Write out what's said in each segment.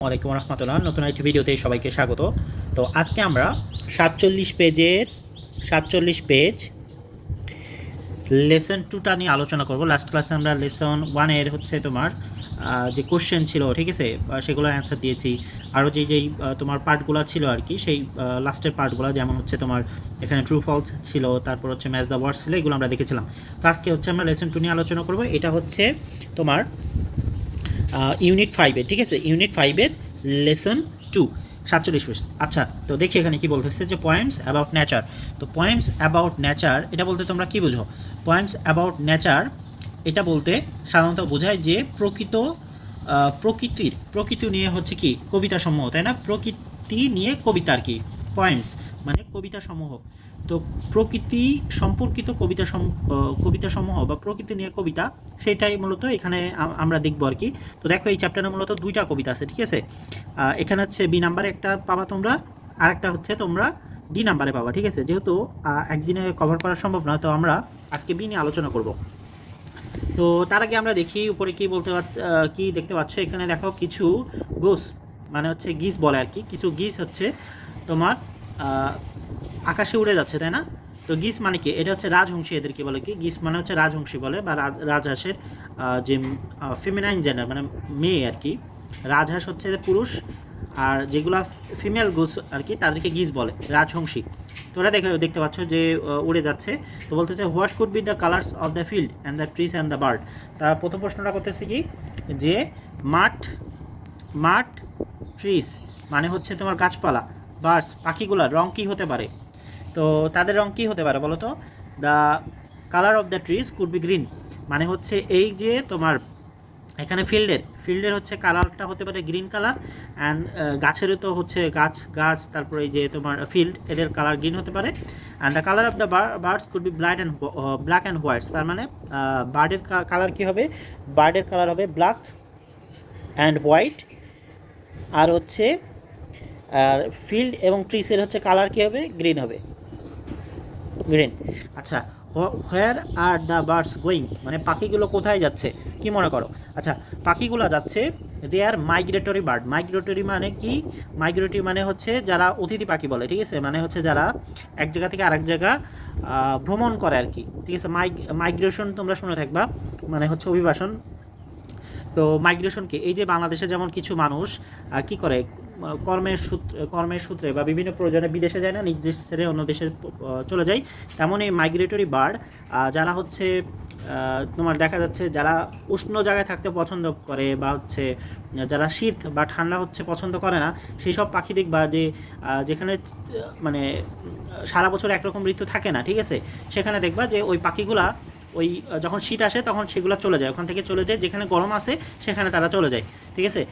ওয়ালাইকুম রহমতুল্লাহ নতুন একটি ভিডিওতে সবাইকে স্বাগত। তো আজকে আমরা সাতচল্লিশ পেজের সাতচল্লিশ পেজ লেসন টুটা নিয়ে আলোচনা করব। লাস্ট ক্লাসে আমরা লেসন ওয়ানের হচ্ছে তোমার যে কোশ্চেন ছিল ঠিক আছে? আহ, সেগুলোর অ্যান্সার দিয়েছি। আরও যেই যেই তোমার পার্টগুলো ছিল আর কি সেই লাস্টের পার্টগুলো যেমন হচ্ছে তোমার এখানে ট্রু ফলস ছিল তারপর হচ্ছে ম্যাচ দ্য ওয়ার্ডস ছিল এগুলো আমরা দেখেছিলাম। তো আজকে হচ্ছে আমরা লেসন টু নিয়ে আলোচনা করব। এটা হচ্ছে তোমার ইউনিট ফাইভের ঠিক আছে? ইউনিট ফাইভের লেসন টু সাতচল্লিশ পেজ আচ্ছা তো দেখি এখানে কি বলতেছে যে পয়েমস অ্যাবাউট নেচার তো পয়েমস অ্যাবাউট নেচার এটা বলতে তোমরা কি বুঝো? পয়েমস অ্যাবাউট নেচার এটা বলতে সাধারণত বোঝায় যে প্রকৃত প্রকৃতির, প্রকৃতি নিয়ে হচ্ছে কি কবিতা সমূহ তাই না? প্রকৃতি নিয়ে কবিতা আর কি পয়েমস মানে কবিতা সমূহ তো প্রকৃতি সম্পর্কিত কবিতা কবিতা সমূহ বা প্রকৃতি নিয়ে কবিতা সেটাই মূলত এখানে আমরা দেখব আর কি। তো দেখো, এই চ্যাপ্টারে মূলত দুইটা কবিতা আছে, ঠিক আছে? এখানে হচ্ছে বি নাম্বারে একটা পাবা তোমরা, আর একটা হচ্ছে তোমরা ডি নাম্বারে পাবা, ঠিক আছে? যেহেতু একদিনে কভার করা সম্ভব না তো আমরা আজকে বি নিয়ে আলোচনা করব। তো তার আগে আমরা দেখি, উপরে কি বলতে কি দেখতে পাচ্ছ? এখানে দেখো কিছু গোস মানে হচ্ছে গিস বলে আর কি। কিছু গিস হচ্ছে তোমার আকাশে উড়ে যাচ্ছে, তাই না? তো গিস মানে কি? এটা হচ্ছে রাজহংসী এদেরকে বলে কি? গিস মানে হচ্ছে রাজহংসী বলে বা রাজ- রাজহাঁসের যে ফেমিনাইন জেন্ডার মানে মেয়ে আর কি। রাজহাঁস হচ্ছে যে পুরুষ আর যেগুলা ফিমেল গোস আর কি, তাদেরকে গিস বলে রাজহংসী তো ওরা দেখে, দেখতে পাচ্ছ যে উড়ে যাচ্ছে। তো বলতেছে what could be the colours of the field and the trees and the bird তার প্রথম প্রশ্নটা করতেছে কি? যে, মাঠ মাঠ ট্রিস মানে হচ্ছে তোমার গাছপালা বার্ডস পাখিগুলার রং কী হতে পারে? তো তাদের রং কী হতে পারে বলো তো the colour of the trees could be green মানে হচ্ছে এই যে তোমার এখানে ফিল্ডের ফিল্ডের হচ্ছে কালারটা হতে পারে গ্রিন কালার অ্যান্ড গাছেরও তো হচ্ছে গাছ গাছ, তারপরে এই যে তোমার ফিল্ড এদের কালার গ্রিন হতে পারে and the colour of the birds could be black and black and whites তার মানে বার্ডের কালার কী হবে? বার্ডের কালার হবে ব্ল্যাক অ্যান্ড হোয়াইট আর হচ্ছে, আর ফিল্ড এবং ট্রিসের হচ্ছে কালার কী হবে? গ্রিন হবে। গ্রিন আচ্ছা where are the birds going মানে পাখিগুলো কোথায় যাচ্ছে? কি মনে করো? আচ্ছা পাখিগুলো যাচ্ছে they are migratory bird migratory মানে কি? মাইগ্রেটরি মানে হচ্ছে যারা অতিথি পাখি বলে, ঠিক আছে? মানে হচ্ছে যারা এক জায়গা থেকে আরেক জায়গা ভ্রমণ করে আর কি, ঠিক আছে? মাইগ মাইগ্রেশন তোমরা শুনে থাকবা মানে হচ্ছে অভিবাসন। তো মাইগ্রেশনকে এই যে বাংলাদেশে যেমন কিছু মানুষ কি করে? কর্মের সূত্রে কর্মের সূত্রে বা বিভিন্ন প্রয়োজনে বিদেশে যায় না, নিজ দেশ ছেড়ে অন্য দেশে চলে যায়। তেমন এই মাইগ্রেটরি বার্ড যারা হচ্ছে তোমার দেখা যাচ্ছে যারা উষ্ণ জায়গায় থাকতে পছন্দ করে বা হচ্ছে, যারা শীত বা ঠান্ডা হচ্ছে পছন্দ করে না সেই সব পাখি দেখবা যে যেখানে মানে সারা বছর একরকম ঋতু থাকে না, ঠিক আছে? সেখানে দেখবা যে ওই পাখিগুলা ওই যখন শীত আসে তখন সেগুলো চলে যায়। ওখান থেকে চলে যায়, যেখানে গরম আসে সেখানে তারা চলে যায়, ঠিক আছে?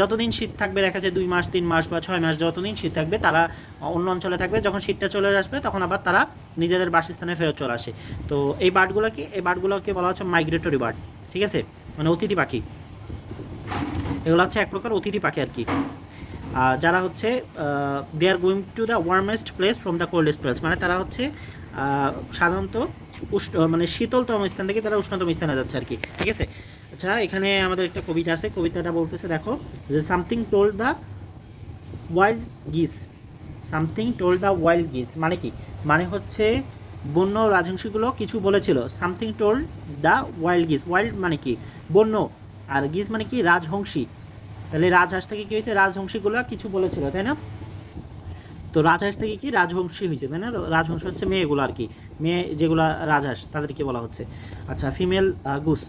যতদিন শীত থাকবে, দেখা যায় দুই মাস, তিন মাস বা ছয় মাস যতদিন শীত থাকবে, তারা অন্য অঞ্চলে থাকবে। যখন শীতটা চলে আসবে, তখন আবার তারা নিজেদের বাসস্থানে ফেরত চলে আসে। তো এই বার্ডগুলোকে এই বার্ডগুলোকে বলা হচ্ছে মাইগ্রেটরি বার্ড ঠিক আছে? মানে অতিথি পাখি। এগুলো হচ্ছে এক প্রকার অতিথি পাখি আর কি। যারা হচ্ছে they are going to the warmest place from the coldest place মানে তারা হচ্ছে সাধারণত উষ্ণ মানে শীতলতম স্থান থেকে তারা উষ্ণতম স্থানে যাচ্ছে আর কি। ঠিক আছে? আচ্ছা এখানে আমাদের একটা কবিতা আছে। কবিতাটা বলতেছে, দেখো, যে something told the wild geese something told the wild geese মানে কি? মানে হচ্ছে, বন্য রাজহংসীগুলো কিছু বলেছিল। Something told the wild geese wild মানে কি? বন্য। আর গিস মানে কি? রাজহংসী। তাহলে রাজহাঁস থেকে কি হয়েছে? রাজহংসীগুলো কিছু বলেছিল, তাই না? তো রাজহাঁস থেকে কি রাজহংসী হয়েছে, তাই না? রাজহংস হচ্ছে মেয়েগুলো আর কি। মেয়ে যেগুলো রাজহাঁস, তাদেরকে বলা হচ্ছে। আচ্ছা ফিমেল গুস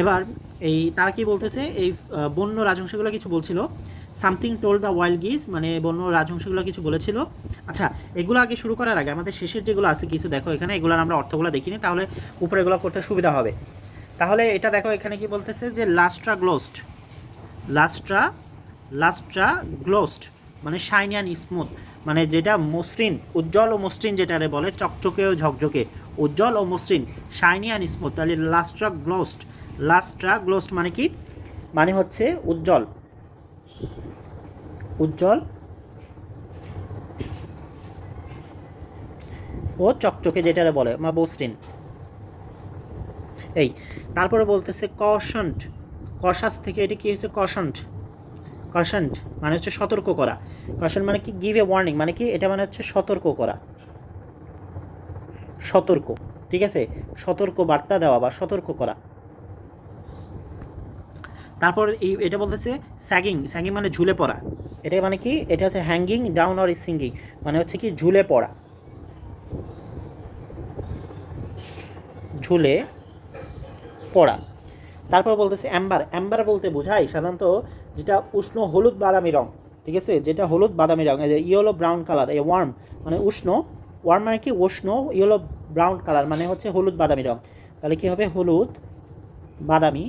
এবার এই তারা কি বলতেছে? এই বন্য রাজহংসগুলো কিছু বলছিল। Something told the wild geese মানে বন্য রাজহংসগুলো কিছু বলেছিল। আচ্ছা এগুলো আগে শুরু করার আগে আমাদের শেষের যেগুলো আছে, কিছু দেখো এখানে। এগুলোর আমরা অর্থগুলো দেখিনি, তাহলে উপরে এগুলো করতে সুবিধা হবে। তাহলে এটা দেখো এখানে কি বলতেছে যে লাস্ট্রা গ্লোস্ট লাস্ট্রা লাস্ট্রা গ্লোস্ট মানে শাইনি অ্যান্ড স্মুথ মানে যেটা মসৃণ, উজ্জ্বল ও মসৃণ যেটারে বলে, চকচকে ও ঝকঝকে, উজ্জ্বল ও মসৃণ শাইনি অ্যান্ড স্মুথ তাহলে লাস্ট্রা গ্লোস্ট লাস্ট্রা গ্লোস্ট মানে কি? মানে হচ্ছে উজ্জ্বল উজ্জ্বল ও চকচকে যেটারে বলে মা মসৃণ। এই, তারপরে বলতেছে কশন্ট কশাস থেকে এটি কি হচ্ছে কশন্ট কশন্ট মানে হচ্ছে সতর্ক করা। কশন মানে কি? গিভ এ ওয়ার্নিং মানে কি? এটা মানে হচ্ছে সতর্ক করা। সতর্ক, ঠিক আছে? সতর্ক বার্তা দেওয়া বা সতর্ক করা। তারপর এই এটা বলতেছে স্যাগিং স্যাগিং মানে ঝুলে পড়া। এটা মানে কি? এটা হচ্ছে হ্যাঙ্গিং ডাউন অর সিঙ্গিং মানে হচ্ছে কি ঝুলে পড়া। ঝুলে পড়া। তারপর বলতেছে অ্যাম্বার অ্যাম্বার বলতে বোঝায় সাধারণত যেটা উষ্ণ হলুদ বাদামি রং, ঠিক আছে? যেটা হলুদ বাদামি রং, এই যে ইয়েলো ব্রাউন কালার এই ওয়ার্ম মানে উষ্ণ ওয়ার্ম মানে কি? উষ্ণ ইয়েলো ব্রাউন কালার মানে হচ্ছে হলুদ বাদামি রং। তাহলে কি হবে? হলুদ বাদামি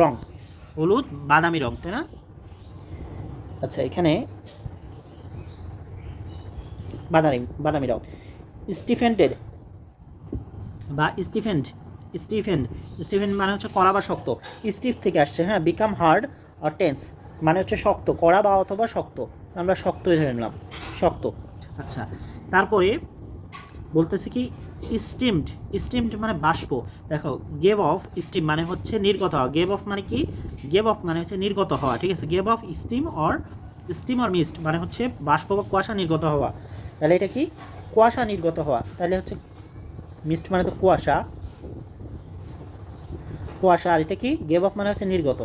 রং। হলুদ বাদামি রং, তাই না? আচ্ছা এখানে বাদামি বাদামি রং। স্টিফেন্টেড বা স্টিফেন্ড স্টিফেন্ড স্টিফেন্ড মানে হচ্ছে কড়া বা শক্ত। স্টিফ থেকে আসছে হ্যাঁ বিকাম হার্ড আর টেন্স মানে হচ্ছে শক্ত, কড়া বা অথবা শক্ত। আমরা শক্ত ধরে নিলাম, শক্ত। আচ্ছা তারপরে বলতেছি কি স্টিমড স্টিমড মানে বাষ্প। দেখো গেভ অফ স্টিম মানে হচ্ছে নির্গত হওয়া। গেভ অফ মানে কি? গেভ অফ মানে হচ্ছে নির্গত হওয়া, ঠিক আছে? Gave off steam or steam or mist মানে হচ্ছে বাষ্প বা কুয়াশা নির্গত হওয়া। তাহলে এটা কি? কুয়াশা নির্গত হওয়া। তাহলে হচ্ছে মিস্ট মানে তো কুয়াশা। কুয়াশা, আর এটা কি? গেভ অফ মানে হচ্ছে নির্গত।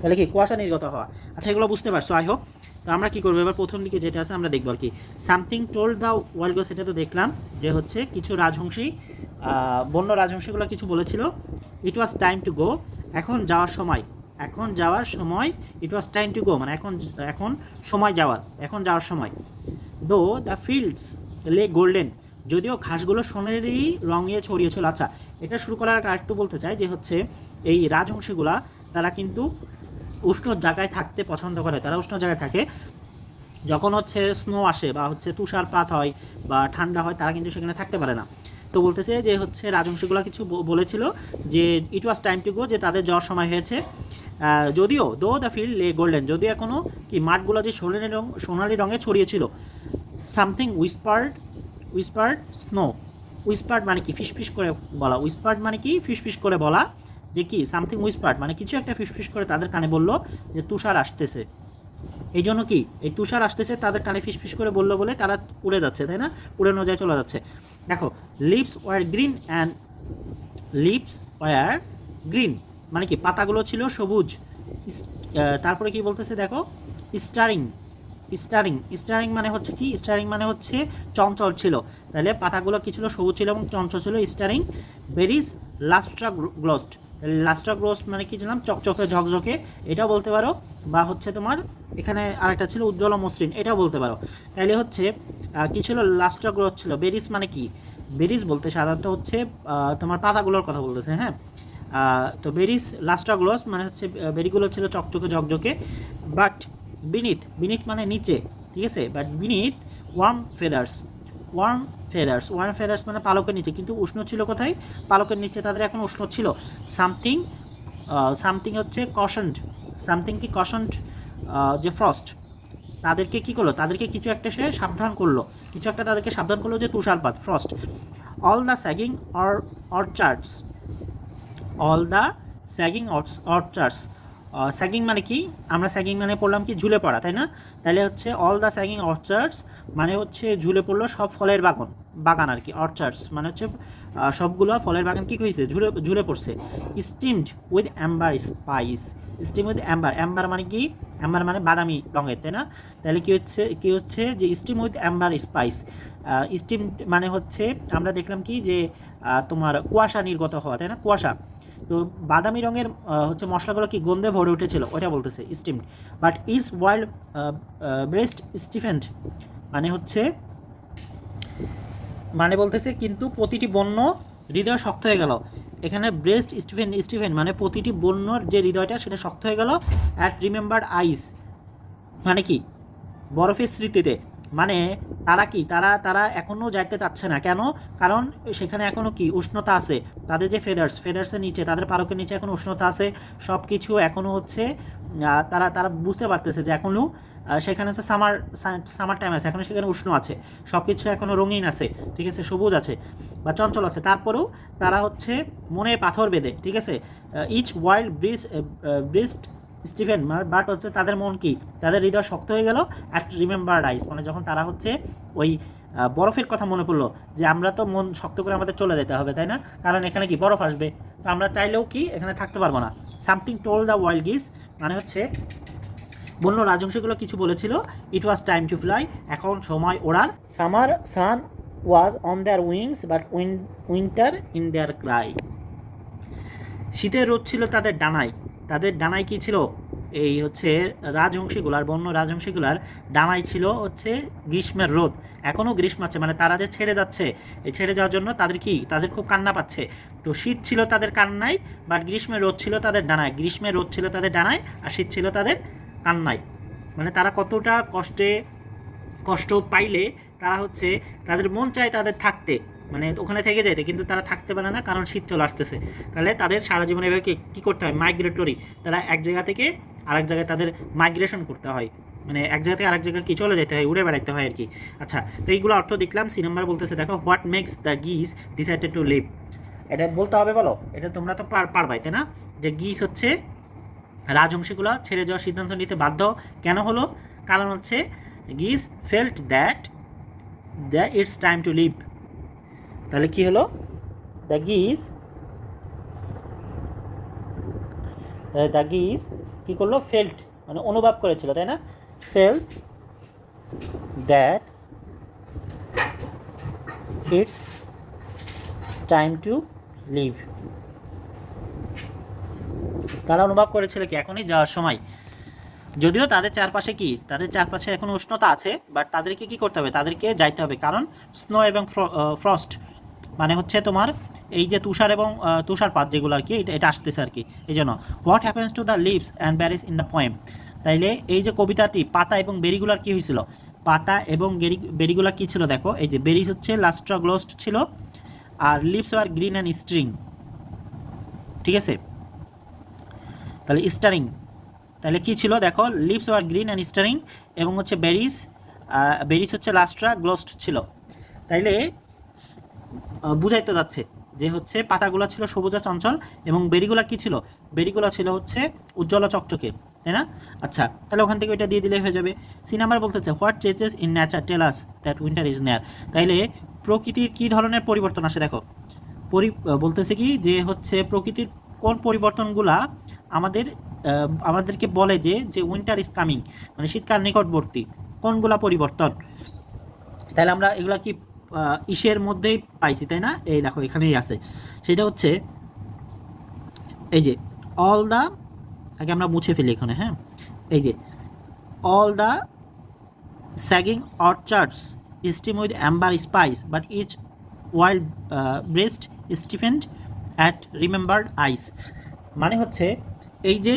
তাহলে কি? কুয়াশা নির্গত হওয়া। আচ্ছা এগুলো বুঝতে পারছ আই হোপ তো আমরা কি করব? এবার প্রথম দিকে যেটা আছে, আমরা দেখব আর কি। Something told the world go সেটা তো দেখলাম, যে হচ্ছে কিছু রাজহংসী বন্য রাজহংসীগুলো কিছু বলেছিল it was time to go এখন যাওয়ার সময়। এখন যাওয়ার সময় ইট ওয়াজ টাইম টু গো মানে এখন এখন সময় যাওয়ার, এখন যাওয়ার সময়। দো দ্য ফিল্ডস লে গোল্ডেন যদিও ঘাসগুলো সোনেরই রঙে ছড়িয়েছিল। আচ্ছা এটা শুরু করার আগে আরেকটু বলতে চাই যে হচ্ছে এই রাজহংসীগুলা, তারা কিন্তু উষ্ণ জায়গায় থাকতে পছন্দ করে। তারা উষ্ণ জায়গায় থাকে। যখন হচ্ছে স্নো আসে বা হচ্ছে তুষারপাত হয় বা ঠান্ডা হয়, তারা কিন্তু সেখানে থাকতে পারে না। তো বলতেছে যে হচ্ছে রাজংশীগুলো কিছু বলেছিল যে ইট ওয়াজ টাইম টু গো যে তাদের যাওয়ার সময় হয়েছে। যদিও দো দ্য ফিল্ড লে গোল্ডেন যদিও এখনও কি মাঠগুলো যে সোনালি রং সোনালি রঙে ছড়িয়েছিল সামথিং উইসপার্ড উইসপার্ড স্নো উইসপার্ড মানে কি? ফিসফিস করে বলা। উইসপার্ড মানে কি? ফিসফিস করে বলা যে কি? সামথিং উইসপার্ড মানে কিছু একটা ফিসফিস করে তাদের কানে বলল যে তুষার আসতেছে। এই জন্য কি? এই তুষার আসতেছে, তাদের কানে ফিসফিস করে বলল বলে তারা উড়ে যাচ্ছে, তাই না? উড়ানো যায়, চলে যাচ্ছে। দেখো leaves were green and leaves were green মানে কি? পাতাগুলো ছিল সবুজ। তারপরে কি বলতেছে দেখো? স্টারিং স্টারিং স্টারিং মানে হচ্ছে কি? স্টারিং মানে হচ্ছে চঞ্চল ছিল। তাহলে পাতাগুলো কি ছিল? সবুজ ছিল এবং চঞ্চল ছিল। স্টারিং বেরিজ লাস্ট্রা গ্লোস্ট লাস্ট্রা গ্লোস্ট মানে কি ছিলাম? চকচকে, ঝকঝকে। এটাও বলতে পারো। বা হচ্ছে তোমার এখানে আরেকটা ছিল উজ্জ্বল মসৃণ। এটাও বলতে পারো। তাহলে হচ্ছে কি ছিল? লাস্ট্রা গ্রোথ ছিল। বেরিজ মানে কি? বেরিজ বলতে সাধারণত হচ্ছে তোমার পাতাগুলোর কথা বলতেছে হ্যাঁ? তো বেরিজ লাস্ট্রা গ্লোস মানে হচ্ছে বেরিগুলো ছিল চকচকে, ঝকঝকে। বাট বিনিথ বিনিথ মানে নিচে, ঠিক আছে? But beneath warm feathers warm feathers warm feathers মানে পালকের নিচে, কিন্তু উষ্ণ ছিল কোথায়? পালকের নিচে তাদের এখন উষ্ণ ছিল। সামথিং সামথিং হচ্ছে কশন্ড সামথিং কি কশন্ড যে ফ্রস্ট তাদেরকে কি করল? তাদেরকে কিছু একটা সে সাবধান করল। কিছু একটা তাদেরকে সাবধান করল যে তুষারপাত frost all the sagging or orchards all the sagging orchards sagging মানে কি? আমরা স্যাগিং মানে পড়লাম কি? ঝুলে পড়া, তাই না? তাহলে হচ্ছে অল দ্য স্যাগিং অর্চার্ডস মানে হচ্ছে ঝুলে পড়ল সব ফলের বাগান বাগান আর কি অর্চার্ডস মানে হচ্ছে সবগুলো ফলের বাগান কী হয়েছে? ঝুলে ঝুলে পড়ছে। Steamed with amber spice steam with amber amber মানে কি? অ্যাম্বার মানে বাদামি রঙের, তাই না? তাহলে কি হচ্ছে কি হচ্ছে যে steam with amber spice steam মানে হচ্ছে আমরা দেখলাম কি যে তোমার কুয়াশা নির্গত হওয়া, তাই না? কুয়াশা। তো বাদামি রঙের হচ্ছে মশলাগুলো কি গন্ধে ভরে উঠেছিল? ওটা বলতেছে steamed but is wild breast stiffened মানে হচ্ছে মানে বলতেছে কিন্তু প্রতিটি বন্য হৃদয় শক্ত হয়ে গেল। এখানে ব্রেস্ট স্টিফেন স্টিফেন মানে প্রতিটি বন্যর যে হৃদয়টা সেটা শক্ত হয়ে গেল। অ্যাট রিমেম্বার্ড আইস মানে কি? বরফের স্মৃতিতে। মানে তারা কি? তারা তারা এখনও যাইতে চাচ্ছে না। কেন? কারণ সেখানে এখনও কি? উষ্ণতা আছে। তাদের যে ফেদার্স ফেদার্সের নিচে, তাদের পারকের নিচে এখন উষ্ণতা আছে। সব কিছু এখনও হচ্ছে তারা তারা বুঝতে পারতেছে যে এখনও সেখানে হচ্ছে সামার সামার টাইম আছে। এখনও সেখানে উষ্ণ আছে। সব কিছু এখনও রঙিন আছে। ঠিক আছে? সবুজ আছে বা চঞ্চল আছে। তারপরেও তারা হচ্ছে মনে পাথর বেঁধে। ঠিক আছে? Each wild bridge breast stiffen but হচ্ছে তাদের মন কি? তাদের হৃদয় শক্ত হয়ে গেল অ্যাট রিমেম্বার আইস মানে যখন তারা হচ্ছে ওই বরফের কথা মনে পড়ল যে আমরা তো মন শক্ত করে আমাদের চলে যেতে হবে, তাই না? কারণ এখানে কি? বরফ আসবে। তো আমরা চাইলেও কি এখানে থাকতে পারব না। Something told the wild geese মানে হচ্ছে বন্য রাজংশগুলো কিছু বলেছিল it was time to fly এখন সময় ওড়ার। Summer sun was on their wings but win winter in their cry শীতের রোদ ছিল তাদের ডানায়। তাদের ডানায় কি ছিল? এই হচ্ছে রাজহংসীগুলার, বন্য রাজহংসীগুলার ডানায় ছিল হচ্ছে গ্রীষ্মের রোদ। এখনও গ্রীষ্ম আছে মানে তারা যে ছেড়ে যাচ্ছে, এই ছেড়ে যাওয়ার জন্য তাদের কি? তাদের খুব কান্না পাচ্ছে। তো শীত ছিল তাদের কান্নায় বাট গ্রীষ্মের রোদ ছিল তাদের ডানায়। গ্রীষ্মের রোদ ছিল তাদের ডানায়, আর শীত ছিল তাদের কান্নায়। মানে তারা কতটা কষ্টে, কষ্ট পাইলে তারা হচ্ছে তাদের মন চায় তাদের থাকতে। মানে ওখানে থেকে যেতে কিন্তু তারা থাকতে পারে না, কারণ শীত চলে আসতেছে। তাহলে তাদের সারা জীবনে এভাবে কী করতে হয়? মাইগ্রেটরি তারা এক জায়গা থেকে আরেক জায়গায় তাদের মাইগ্রেশন করতে হয়। মানে এক জায়গা থেকে আরেক জায়গায় কি চলে যেতে হয়? উড়ে বেড়াইতে হয় আর কি। আচ্ছা তো এইগুলো অর্থ দেখলাম সি নাম্বার বলতেছে, দেখো what makes the geese decided to leave এটা বলতে হবে বলো? এটা তোমরা তো পার, পারবাই, তাই না? যে গিস হচ্ছে রাজবংশীগুলো ছেড়ে যাওয়ার সিদ্ধান্ত নিতে বাধ্য কেন হলো? কারণ হচ্ছে geese felt that the it's time to leave তাহলে কি হলো? দ্য গিজ দ্য গিজ কী করল? ফেল্ট মানে অনুভব করেছিল, তাই না? Felt that it's time to leave তারা অনুভব করেছিল কি, এখনই যাওয়ার সময়। যদিও তাদের চারপাশে কি, তাদের চারপাশে এখন উষ্ণতা আছে বাট তাদেরকে কি করতে হবে? তাদেরকে যাইতে হবে। কারণ স্নো এবং ফ্রস্ট মানে হচ্ছে তোমার এই যে তুষার এবং তুষারপাত যেগুলো আর কি, এটা আসতেছে আর কি। এই জন্য what happens to the leaves and berries in the poem তাইলে এই যে কবিতাটি, পাতা এবং বেরিগুলার কি হয়েছিল? পাতা এবং গেরি বেরিগুলা কি ছিল দেখো? এই যে বেরিস হচ্ছে লাস্ট্রা গ্লোস্ট ছিল, আর leaves are green and string ঠিক আছে? তাহলে স্টারিং তাহলে কি ছিল দেখো? Leaves are green and staring এবং হচ্ছে বেরিস বেরিস হচ্ছে লাস্ট্রা গ্লোস্ট ছিল। তাইলে বুঝাইতে যাচ্ছে যে হচ্ছে পাতাগুলো ছিল সবুজা চঞ্চল এবং বেরিগুলা কি ছিল? বেরিগুলা ছিল হচ্ছে উজ্জ্বল চকচকে, তাই না? আচ্ছা তাহলে ওখান থেকে ওইটা দিয়ে দিলে হয়ে যাবে। সি নাম্বার বলতেছে what changes in nature tell us that winter is near তাইলে প্রকৃতির কি ধরনের পরিবর্তন আসে দেখো? পরি বলতেছে কি যে হচ্ছে প্রকৃতির কোন পরিবর্তনগুলা আমাদের আমাদেরকে বলে যে যে উইন্টার ইজ কামিং মানে শীতকাল নিকটবর্তী, কোনগুলা পরিবর্তন? তাহলে আমরা এগুলা কি ইসের মধ্যেই পাইছি, তাই না? এই দেখো, এখানেই আছে। সেটা হচ্ছে, এই যে অল দ্য আগে আমরা মুছে ফেলি এখানে হ্যাঁ? এই যে all the sagging orchards steam with amber spice but each wild breast stiffened at remembered ice মানে হচ্ছে, এই যে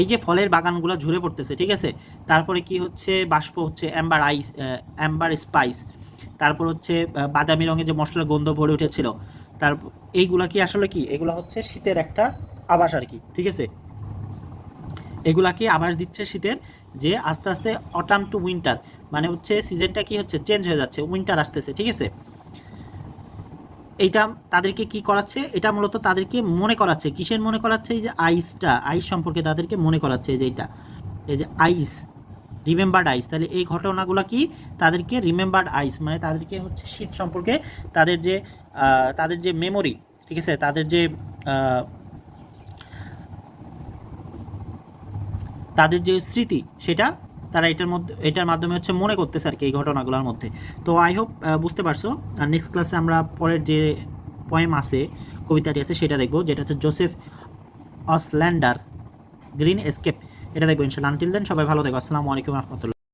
এই যে ফলের বাগানগুলো ঝরে পড়তেছে, ঠিক আছে? তারপরে কি হচ্ছে? বাষ্প হচ্ছে অ্যাম্বার আইস অ্যাম্বার স্পাইস তারপর হচ্ছে বাদামি রঙের যে মশলার গন্ধ ভরে উঠেছিল, তার, এইগুলা কি আসলে কি? এগুলো হচ্ছে শীতের একটা আবাস আর কি, ঠিক আছে? এগুলাকে আভাস দিচ্ছে শীতের? যে আস্তে আস্তে অটাম টু উইন্টার মানে হচ্ছে সিজনটা কি হচ্ছে? চেঞ্জ হয়ে যাচ্ছে উইন্টার আসতেছে, ঠিক আছে? এইটা তাদেরকে কি করাচ্ছে? এটা মূলত তাদেরকে মনে করাচ্ছে। কিসের মনে করাচ্ছে? এই যে আইসটা আইস সম্পর্কে তাদেরকে মনে করাচ্ছে যে এইটা, এই যে আইস রিমেম্বার্ড আইস তাহলে এই ঘটনাগুলো কি? তাদেরকে রিমেম্বার্ড আইস মানে তাদেরকে হচ্ছে শীত সম্পর্কে তাদের যে তাদের যে মেমোরি ঠিক আছে? তাদের যে তাদের যে স্মৃতি, সেটা তারা এটার মধ্যে, এটার মাধ্যমে হচ্ছে মনে করতেছে আর কি এই ঘটনাগুলোর মধ্যে। তো আই হোপ বুঝতে পারছ। আর নেক্সট ক্লাসে আমরা পরের যে পয়েম আছে, কবিতাটি আছে, সেটা দেখব, যেটা হচ্ছে জোসেফ অসল্যান্ডার গ্রিন এসকেপ এটা দেখব ইনশাল্লাহ আনটিল দেন সবাই ভালো দেখো আসসালামু আলাইকুম রহমতুল্লাহ।